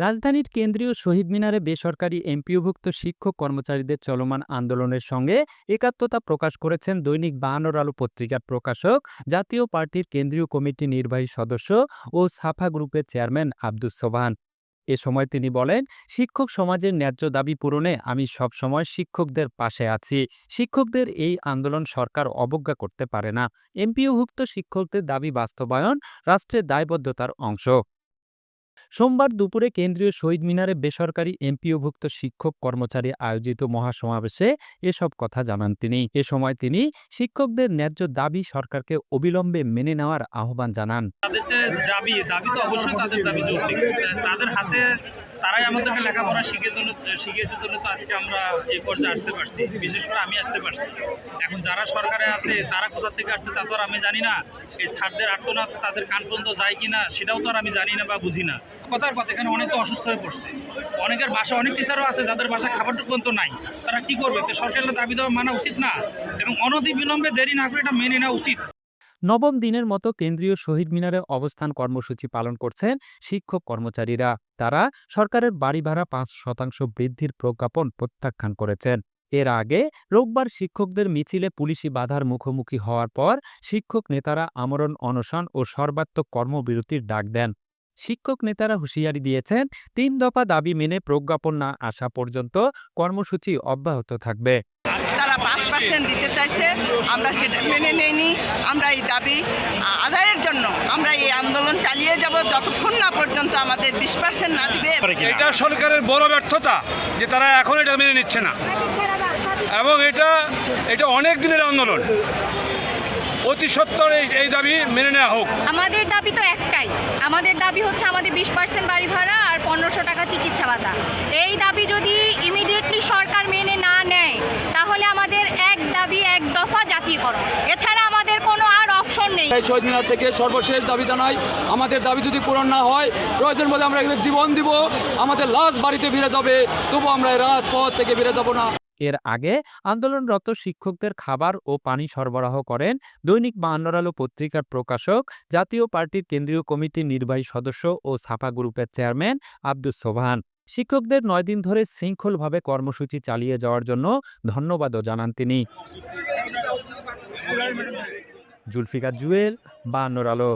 রাজধানীর কেন্দ্রীয় শহীদ মিনারে বেসরকারি এমপিওভুক্ত শিক্ষক কর্মচারীদের চলমান আন্দোলনের সঙ্গে একাত্মতা প্রকাশ করেছেন দৈনিক বাহানোর আলো পত্রিকার প্রকাশক, জাতীয় পার্টির কেন্দ্রীয় কমিটি নির্বাহী সদস্য ও সাফা গ্রুপের চেয়ারম্যান আব্দুস সোবহান। এ সময় তিনি বলেন, শিক্ষক সমাজের ন্যায্য দাবি পূরণে আমি সবসময় শিক্ষকদের পাশে আছি। শিক্ষকদের এই আন্দোলন সরকার অবজ্ঞা করতে পারে না। এমপিওভুক্ত শিক্ষকদের দাবি বাস্তবায়ন রাষ্ট্রের দায়বদ্ধতার অংশ। সোমবার দুপুরে কেন্দ্রীয় শহীদ মিনারে বেসরকারি এমপিওভুক্ত শিক্ষক কর্মচারী আয়োজিত মহাসমাবেশে এসব কথা জানান তিনি। এ সময় তিনি শিক্ষকদের ন্যায্য দাবি সরকারকে অবিলম্বে মেনে নেওয়ার আহ্বান জানান। তারাই আমাদেরকে লেখাপড়া শিখে জন্য শিখিয়েছে জন্য তো আজকে আমরা এই পর্যায়ে আসতে পারছি। বিশেষ করে আমি আসতে পারছি। এখন যারা সরকারে আছে, তারা কোথা থেকে আসছে তা তো আমি জানি না। এই ছাড়দের আর্তনাদ তাদের কান পর্যন্ত যায় কিনা সেটাও তো আর আমি জানি না বা বুঝি না। কথার কথা, এখানে অনেকে অসুস্থ হয়ে পড়ছে। অনেকের বাসা, অনেক টিচারও আছে যাদের বাসা খাবারটুকু পর্যন্ত নাই। তারা কি করবে? সরকারের দাবি দেওয়া মানা উচিত না। এবং অনতি বিলম্বে দেরি না করে এটা মেনে নেওয়া উচিত। নবম দিনের মতো কেন্দ্রীয় শহীদ মিনারে অবস্থান কর্মসূচি পালন করছেন শিক্ষক কর্মচারীরা। তারা সরকারের বাড়ি ভাড়া পাঁচ শতাংশ বৃদ্ধির প্রজ্ঞাপন প্রত্যাখ্যান করেছেন। এর আগে রোববার শিক্ষকদের মিছিলে পুলিশি বাধার মুখোমুখি হওয়ার পর শিক্ষক নেতারা আমরণ অনশন ও সর্বাত্মক কর্মবিরতির ডাক দেন। শিক্ষক নেতারা হুঁশিয়ারি দিয়েছেন তিন দফা দাবি মেনে প্রজ্ঞাপন না আসা পর্যন্ত কর্মসূচি অব্যাহত থাকবে। তারা পাঁচ পার্সেন্ট দিতে চাইছে আমরা সেটা মেনে নেইনি আমরা এই দাবি আদায়ের জন্য আমরা এই আন্দোলন চালিয়ে যাব যতক্ষণ না পর্যন্ত আমাদের বিশ পার্সেন্ট না দিবে। এটা সরকারের বড় ব্যর্থতা যে তারা এখন এটা মেনে নিচ্ছে না। এবং এটা এটা অনেক দিনের আন্দোলন। অতি সত্তর এই এই দাবি মেনে নেওয়া হোক। আমাদের দাবি তো একটাই। আমাদের দাবি হচ্ছে আমাদের বিশ পার্সেন্ট বাড়ি ভাড়া আর পনেরোশো টাকা চিকিৎসা ভাতা। এই দাবি যদি ইমিডিয়েটলি সরকার মেনে না নেয় তাহলে আমাদের এক দাবি এক দফা জাতীয়করণ। এছাড়া আমাদের কোনো আর অপশন নেই। এই শহীদ মিনার থেকে সর্বশেষ দাবি জানাই আমাদের দাবি যদি পূরণ না হয় প্রয়োজন বলে আমরা এখানে জীবন দিব। আমাদের লাশ বাড়িতে ফিরে যাবে তবু আমরা এই রাজপথ থেকে ফিরে যাব না। এর আগে আন্দোলনরত শিক্ষকদের খাবার ও পানি সরবরাহ করেন দৈনিক বাহান্নর আলো পত্রিকার প্রকাশক, জাতীয় পার্টির কেন্দ্রীয় কমিটির নির্বাহী সদস্য ও ছাপা গ্রুপের চেয়ারম্যান আব্দুস সোভান শিক্ষকদের নয় দিন ধরে শৃঙ্খলভাবে কর্মসূচি চালিয়ে যাওয়ার জন্য ধন্যবাদও জানান তিনি। জুলফিকার জুয়েল বাহান্নর আলো।